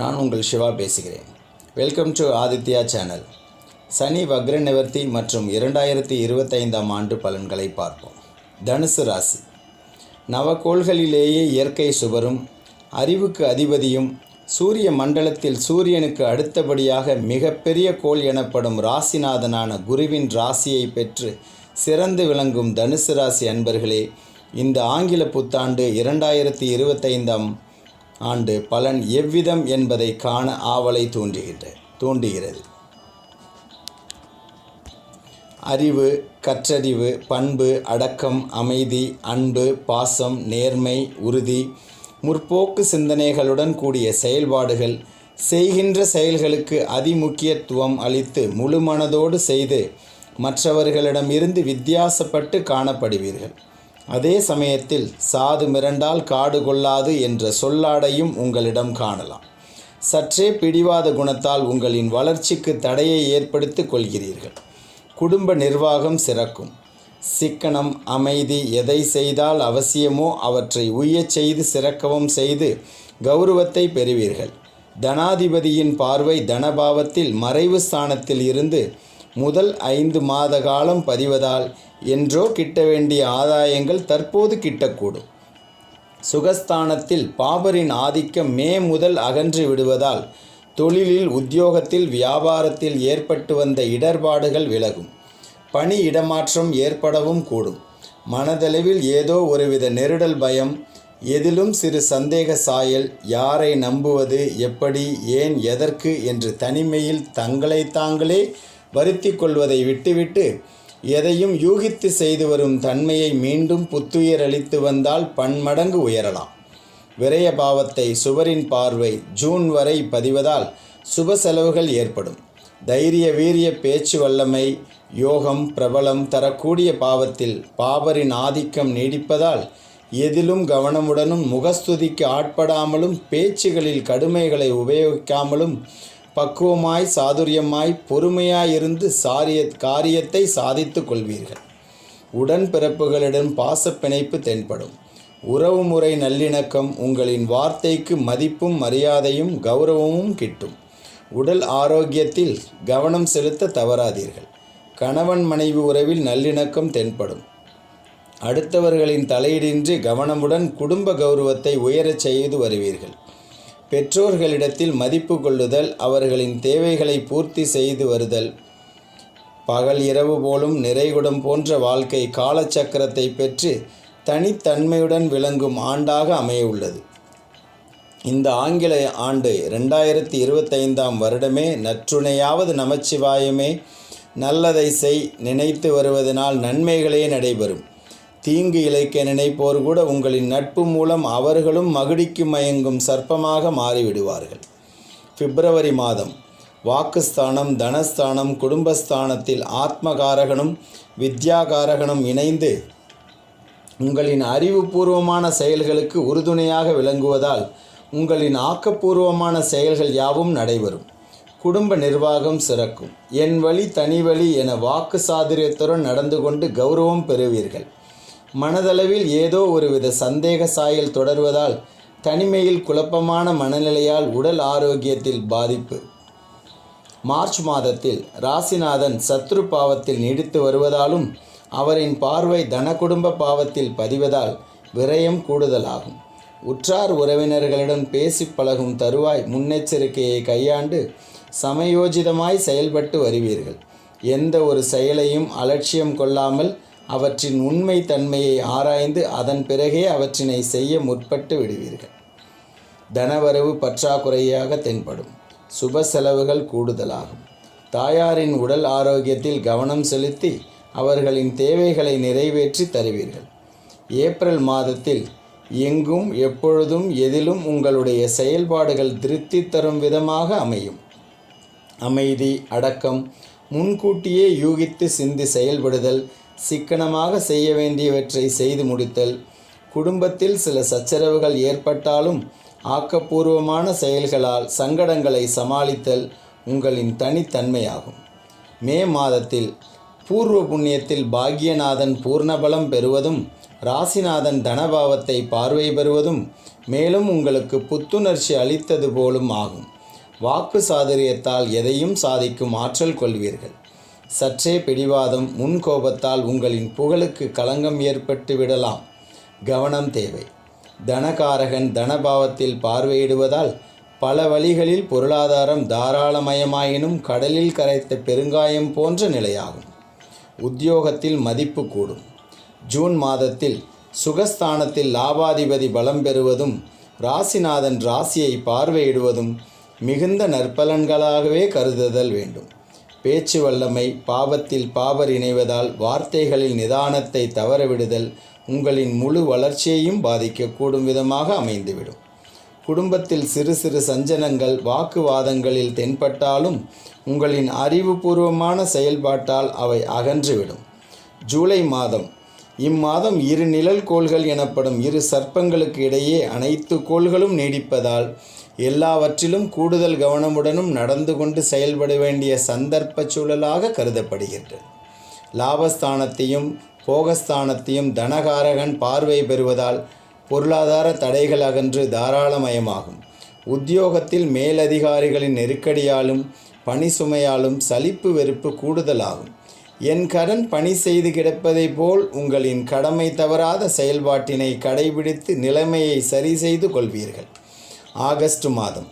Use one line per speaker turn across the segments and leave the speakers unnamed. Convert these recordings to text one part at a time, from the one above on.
நான் உங்கள் சிவா பேசுகிறேன். Welcome to Aditya channel Shani வக்ர நிவர்த்தி மற்றும் இரண்டாயிரத்தி இருபத்தைந்தாம் ஆண்டு பலன்களை பார்ப்போம். தனுசு ராசி. நவக்கோள்களிலேயே இயற்கை சுவரும் அறிவுக்கு அதிபதியும் சூரிய மண்டலத்தில் சூரியனுக்கு அடுத்தபடியாக மிகப்பெரிய கோள் எனப்படும் ராசிநாதனான குருவின் ராசியை பெற்று சிறந்து விளங்கும் தனுசு ராசி அன்பர்களே இந்த ஆங்கில புத்தாண்டு இரண்டாயிரத்தி இருபத்தைந்தாம் ஆண்டு பலன் எவ்விதம் என்பதை காண ஆவலை தூண்டுகின்ற தூண்டுகிறது அறிவு கற்றறிவு பண்பு அடக்கம் அமைதி அன்பு பாசம் நேர்மை உறுதி முற்போக்கு சிந்தனைகளுடன் கூடிய செயல்பாடுகள் செய்கின்ற செயல்களுக்கு அதிமுக்கியத்துவம் அளித்து முழு மனதோடு செய்து மற்றவர்களிடமிருந்து வித்தியாசப்பட்டு காணப்படுவீர்கள். அதே சமயத்தில் சாது மிரண்டால் காடு கொள்ளாது என்ற சொல்லாடையும் உங்களிடம் காணலாம். சற்றே பிடிவாத குணத்தால் உங்களின் வளர்ச்சிக்கு தடையை ஏற்படுத்திக் கொள்கிறீர்கள். குடும்ப நிர்வாகம் சிறக்கும். சிக்கனம் அமைதி எதை செய்தால் அவசியமோ அவற்றை உய்யச் செய்து சிறக்கவும் செய்து கௌரவத்தை பெறுவீர்கள். தனாதிபதியின் பார்வை தனபாவத்தில் மறைவு ஸ்தானத்தில் இருந்து முதல் ஐந்து மாத காலம் பதிவதால் என்றோ கிட்ட வேண்டிய ஆதாயங்கள் தற்போது கிட்டக்கூடும். சுகஸ்தானத்தில் பாபரின் ஆதிக்கம் மே முதல் அகன்று விடுவதால் தொழிலில் உத்தியோகத்தில் வியாபாரத்தில் ஏற்பட்டு வந்த இடர்பாடுகள் விலகும். பணி இடமாற்றம் ஏற்படவும் கூடும். மனதளவில் ஏதோ ஒருவித நெருடல் பயம் எதிலும் சிறு சந்தேக சாயல் யாரை நம்புவது எப்படி ஏன் எதற்கு என்று தனிமையில் தங்களை தாங்களே வருத்தி கொள்வதை விட்டுவிட்டு எதையும் யூகித்து செய்து வரும் தன்மையை மீண்டும் புத்துயிர் அளித்து வந்தால் பன்மடங்கு உயரலாம். விரய பாவத்தை சுவரின் பார்வை ஜூன் வரை பதிவதால் சுப செலவுகள் ஏற்படும். தைரிய வீரிய பேச்சு வல்லமை யோகம் பிரபலம் தரக்கூடிய பாவத்தில் பாபரின் ஆதிக்கம் நீடிப்பதால் எதிலும் கவனமுடனும் முகஸ்துதிக்கு ஆட்படாமலும் பேச்சுகளில் கடுமைகளை உபயோகிக்காமலும் பக்குவமாய் சாதுரியமாய் பொறுமையாயிருந்து சாரிய காரியத்தை சாதித்து கொள்வீர்கள். உடன்பிறப்புகளிடம் பாசப்பிணைப்பு தென்படும். உறவுமுறை நல்லிணக்கம் உங்களின் வார்த்தைக்கு மதிப்பும் மரியாதையும் கௌரவமும் கிட்டும். உடல் ஆரோக்கியத்தில் கவனம் செலுத்த தவறாதீர்கள். கணவன் மனைவி உறவில் நல்லிணக்கம் தென்படும். அடுத்தவர்களின் தலையீடின்றி கவனமுடன் குடும்ப கௌரவத்தை உயரச் செய்து வருவீர்கள். பெற்றோர்களிடத்தில் மதிப்பு கொள்ளுதல் அவர்களின் தேவைகளை பூர்த்தி செய்து வருதல். பகல் இரவு போலும் நிறைகுடம் போன்ற வாழ்க்கை காலச்சக்கரத்தை பெற்று தனித்தன்மையுடன் விளங்கும் ஆண்டாக அமைய உள்ளது இந்த ஆங்கில ஆண்டு ரெண்டாயிரத்தி இருபத்தைந்தாம் வருடமே நற்றுணையாவது நமச்சிவாயமே. நல்லதை செய் நினைத்து வருவதனால் நன்மைகளே நடைபெறும். தீங்கு இழைக்க நினைப்போர் கூட உங்களின் நட்பு மூலம் அவர்களும் மகிழ்ச்சி மயங்கும் சர்ப்பமாக மாறிவிடுவார்கள். பிப்ரவரி மாதம் வாக்குஸ்தானம் தனஸ்தானம் குடும்பஸ்தானத்தில் ஆத்மகாரகனும் வித்யாகாரகனும் இணைந்து உங்களின் அறிவுபூர்வமான செயல்களுக்கு உறுதுணையாக விளங்குவதால் உங்களின் ஆக்கப்பூர்வமான செயல்கள் யாவும் நடைபெறும். குடும்ப நிர்வாகம் சிறக்கும். என் வழி தனி வழி என வாக்கு சாதுரியத்துடன் நடந்து கொண்டு கௌரவம் பெறுவீர்கள். மனதளவில் ஏதோ ஒருவித சந்தேக சாயல் தொடர்வதால் தனிமையில் குழப்பமான மனநிலையால் உடல் ஆரோக்கியத்தில் பாதிப்பு. மார்ச் மாதத்தில் ராசிநாதன் சத்ரு பாவத்தில் நீடித்து வருவதாலும் அவரின் பார்வை தனக்குடும்ப பாவத்தில் பதிவதால் விரயம் கூடுதலாகும். உற்றார் உறவினர்களிடம் பேசி பழகும் தருவாய் முன்னெச்சரிக்கையை கையாண்டு சமயோஜிதமாய் செயல்பட்டு வருவீர்கள். எந்த ஒரு செயலையும் அலட்சியம் கொள்ளாமல் அவற்றின் உண்மை தன்மையை ஆராய்ந்து அதன் பிறகே அவற்றினை செய்ய முற்பட்டு விடுவீர்கள். தனவரவு பற்றாக்குறையாக தென்படும். சுப செலவுகள் கூடுதலாகும். தாயாரின் உடல் ஆரோக்கியத்தில் கவனம் செலுத்தி அவர்களின் தேவைகளை நிறைவேற்றி தருவீர்கள். ஏப்ரல் மாதத்தில் எங்கும் எப்பொழுதும் எதிலும் உங்களுடைய செயல்பாடுகள் திருப்தி தரும் விதமாக அமையும். அமைதி அடக்கம் முன்கூட்டியே யூகித்து சிந்தி செயல்படுதல் சிக்கனமாக செய்ய வேண்டியவற்றை செய்து முடித்தல். குடும்பத்தில் சில சச்சரவுகள் ஏற்பட்டாலும் ஆக்கப்பூர்வமான செயல்களால் சங்கடங்களை சமாளித்தல் உங்களின் தனித்தன்மையாகும். மே மாதத்தில் பூர்வ புண்ணியத்தில் பாக்யநாதன் பூர்ணபலம் பெறுவதும் ராசிநாதன் தனபாவத்தை பார்வை பெறுவதும் மேலும் உங்களுக்கு புத்துணர்ச்சி அளித்தது போலும் ஆகும். வாக்கு சாதுரியத்தால் எதையும் சாதிக்கும் ஆற்றல் கொள்வீர்கள். சற்றே பிடிவாதம் முன்கோபத்தால் உங்களின் புகழுக்கு களங்கம் ஏற்பட்டு விடலாம். கவனம் தேவை. தனகாரகன் தனபாவத்தில் பார்வையிடுவதால் பல வழிகளில் பொருளாதாரம் தாராளமயமாயினும் கடலில் கரைத்த பெருங்காயம் போன்ற நிலையாகும். உத்தியோகத்தில் மதிப்பு கூடும். ஜூன் மாதத்தில் சுகஸ்தானத்தில் லாபாதிபதி பலம் பெறுவதும் ராசிநாதன் ராசியை பார்வையிடுவதும் மிகுந்த நற்பலன்களாகவே கருதுதல் வேண்டும். பேச்சு வல்லமை பாவத்தில் பாவர் இணைவதால் வார்த்தைகளில் நிதானத்தை தவறவிடுதல் உங்களின் முழு வளர்ச்சியையும் பாதிக்கக்கூடும் விதமாக அமைந்துவிடும். குடும்பத்தில் சிறு சிறு சஞ்சனங்கள் வாக்குவாதங்களில் தென்பட்டாலும் உங்களின் அறிவுபூர்வமான செயல்பாட்டால் அவை அகன்றுவிடும். ஜூலை மாதம். இம்மாதம் இரு நிழல் கோள்கள் எனப்படும் இரு சர்ப்பங்களுக்கு இடையே அனைத்து கோள்களும் நீடிப்பதால் எல்லாவற்றிலும் கூடுதல் கவனமுடனும் நடந்து கொண்டு செயல்பட வேண்டிய சந்தர்ப்ப சூழலாக கருதப்படுகிறது லாபஸ்தானத்தையும் போகஸ்தானத்தையும் தனகாரகன் பார்வை பெறுவதால் பொருளாதார தடைகள் அகன்று தாராளமயமாகும். உத்தியோகத்தில் மேலதிகாரிகளின் நெருக்கடியாலும் பணி சுமையாலும் சலிப்பு வெறுப்பு கூடுதலாகும். என் கடன் பணி செய்து கிடப்பதை போல் உங்களின் கடமை தவறாத செயல்பாட்டினை கடைபிடித்து நிலைமையை சரி செய்து கொள்வீர்கள். ஆகஸ்ட் மாதம்.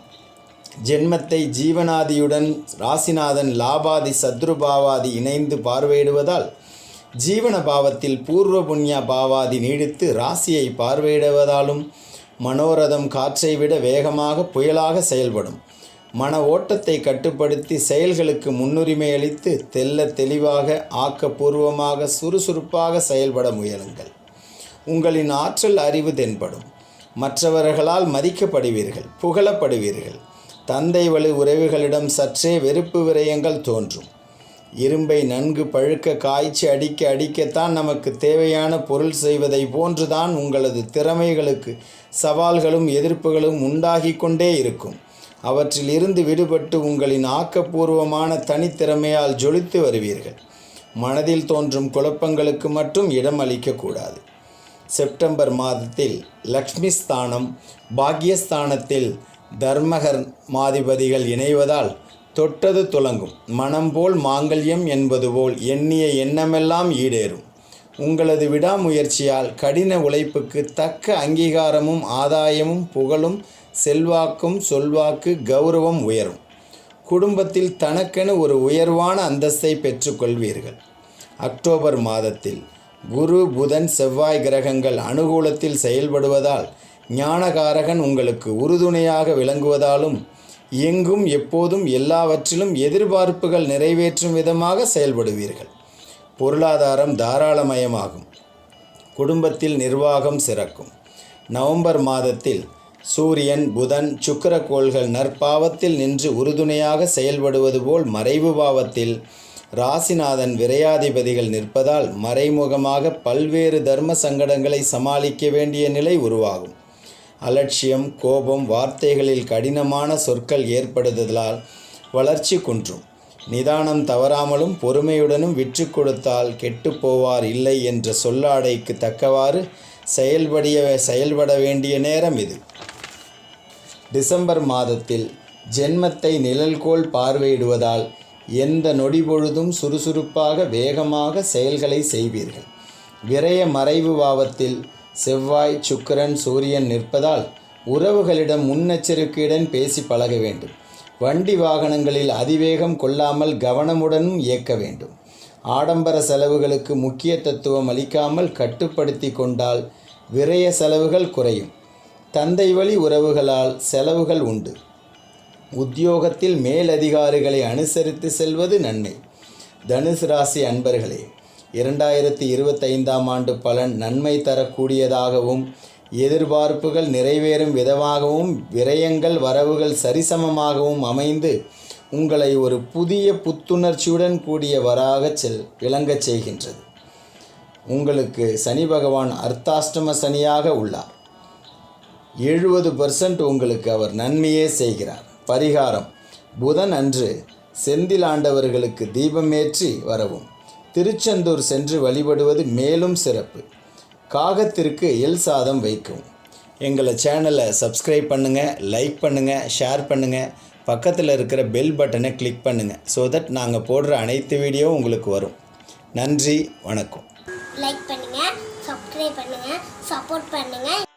ஜென்மத்தை ஜீவனாதியுடன் ராசிநாதன் லாபாதி சத்ருபாவாதி இணைந்து பார்வையிடுவதால் ஜீவன பாவத்தில் பூர்வ புண்ணிய பாவாதி நீடித்து ராசியை பார்வையிடுவதாலும் மனோரதம் காற்றை விட வேகமாக புயலாக செயல்படும். மன ஓட்டத்தை கட்டுப்படுத்தி செயல்களுக்கு முன்னுரிமை அளித்து தெல்ல தெளிவாக ஆக்கப்பூர்வமாக சுறுசுறுப்பாக செயல்பட முயலுங்கள். உங்களின் ஆற்றல் அறிவு தென்படும். மற்றவர்களால் மதிக்கப்படுவீர்கள் புகழப்படுவீர்கள். தந்தை வழி உறவுகளிடம் சற்றே வெறுப்பு விரயங்கள் தோன்றும். இரும்பை நன்கு பழுக்க காய்ச்சி அடிக்க அடிக்கத்தான் நமக்கு தேவையான பொருள் செய்வதை போன்றுதான் உங்களது திறமைகளுக்கு சவால்களும் எதிர்ப்புகளும் உண்டாகி கொண்டே இருக்கும். அவற்றில் இருந்து விடுபட்டு உங்களின் ஆக்கப்பூர்வமான தனித்திறமையால் ஜொலித்து வருவீர்கள். மனதில் தோன்றும் குழப்பங்களுக்கு மட்டும் இடம் அளிக்கக்கூடாது செப்டம்பர் மாதத்தில் லக்ஷ்மி ஸ்தானம் பாக்யஸ்தானத்தில் தர்மகர் மாதிபதிகள் இணைவதால் தொட்டது துலங்கும். மனம் போல் மாங்கல்யம் என்பது போல் எண்ணிய எண்ணமெல்லாம் ஈடேறும். உங்களது விடாமுயற்சியால் கடின உழைப்புக்கு தக்க அங்கீகாரமும் ஆதாயமும் புகழும் செல்வாக்கும் சொல்வாக்கு கௌரவம் உயரும். குடும்பத்தில் தனக்கென ஒரு உயர்வான அந்தஸ்தை பெற்றுக்கொள்வீர்கள் அக்டோபர் மாதத்தில் குரு புதன் செவ்வாய் கிரகங்கள் அனுகூலத்தில் செயல்படுவதால் ஞானகாரகன் உங்களுக்கு உறுதுணையாக விளங்குவதாலும் எங்கும் எப்போதும் எல்லாவற்றிலும் எதிர்பார்ப்புகள் நிறைவேற்றும் விதமாக செயல்படுவீர்கள். பொருளாதாரம் தாராளமயமாகும். குடும்பத்தில் நிர்வாகம் சிறக்கும். நவம்பர் மாதத்தில் சூரியன் புதன் சுக்கரக்கோள்கள் நற்பாவத்தில் நின்று உறுதுணையாக செயல்படுவது போல் மறைவு பாவத்தில் ராசிநாதன் விரையாதிபதிகள் நிற்பதால் மறைமுகமாக பல்வேறு தர்ம சங்கடங்களை சமாளிக்க வேண்டிய நிலை உருவாகும். அலட்சியம் கோபம் வார்த்தைகளில் கடினமான சொற்கள் ஏற்படுதலால் வளர்ச்சி குன்றும். நிதானம் தவறாமலும் பொறுமையுடனும் விற்று கொடுத்தால் கெட்டுப் போவார் இல்லை என்ற சொல்லாடைக்கு தக்கவாறு செயல்படிய செயல்பட வேண்டிய நேரம் இது. டிசம்பர் மாதத்தில் ஜென்மத்தை நிழல்கோள் பார்வையிடுவதால் எந்த நொடி பொழுதும் சுறுசுறுப்பாக வேகமாக செயல்களை செய்வீர்கள். விரய மறைவு பாவத்தில் செவ்வாய் சுக்கிரன் சூரியன் நிற்பதால் உறவுகளிடம் முன்னெச்சரிக்கையுடன் பேசி பழக வேண்டும். வண்டி வாகனங்களில் அதிவேகம் கொள்ளாமல் கவனமுடனும் இயக்க வேண்டும். ஆடம்பர செலவுகளுக்கு முக்கிய தத்துவம் அளிக்காமல் கட்டுப்படுத்தி கொண்டால் விரய செலவுகள் குறையும். தந்தை வழி உறவுகளால் செலவுகள் உண்டு. உத்தியோகத்தில் மேலதிகாரிகளை அனுசரித்து செல்வது நன்மை. தனுசு ராசி அன்பர்களே இரண்டாயிரத்தி இருபத்தைந்தாம் ஆண்டு பலன் நன்மை தரக்கூடியதாகவும் எதிர்பார்ப்புகள் நிறைவேறும் விதமாகவும் விரயங்கள் வரவுகள் சரிசமமாகவும் அமைந்து உங்களை ஒரு புதிய புத்துணர்ச்சியுடன் கூடியவராக செல் விளங்கச் செய்கின்றது. உங்களுக்கு சனி பகவான் அர்த்தாஷ்டம சனியாக உள்ளார். எழுபது பர்சன்ட் உங்களுக்கு அவர் நன்மையே செய்கிறார். பரிகாரம். புதன் அன்று செந்தில் ஆண்டவர்களுக்கு தீபமேற்றி வரவும். திருச்செந்தூர் சென்று வழிபடுவது மேலும் சிறப்பு. காகத்திற்கு எல் சாதம் வைக்கும் எங்களை சேனலை சப்ஸ்கிரைப் பண்ணுங்கள் லைக் பண்ணுங்கள் ஷேர் பண்ணுங்கள் பக்கத்தில் இருக்கிற பெல் பட்டனை கிளிக் பண்ணுங்கள் ஸோ தட் நாங்கள் போடுற அனைத்து வீடியோ உங்களுக்கு வரும். நன்றி வணக்கம்.
லைக் பண்ணுங்கள் சப்ஸ்கிரைப் பண்ணுங்கள் சப்போர்ட் பண்ணுங்கள்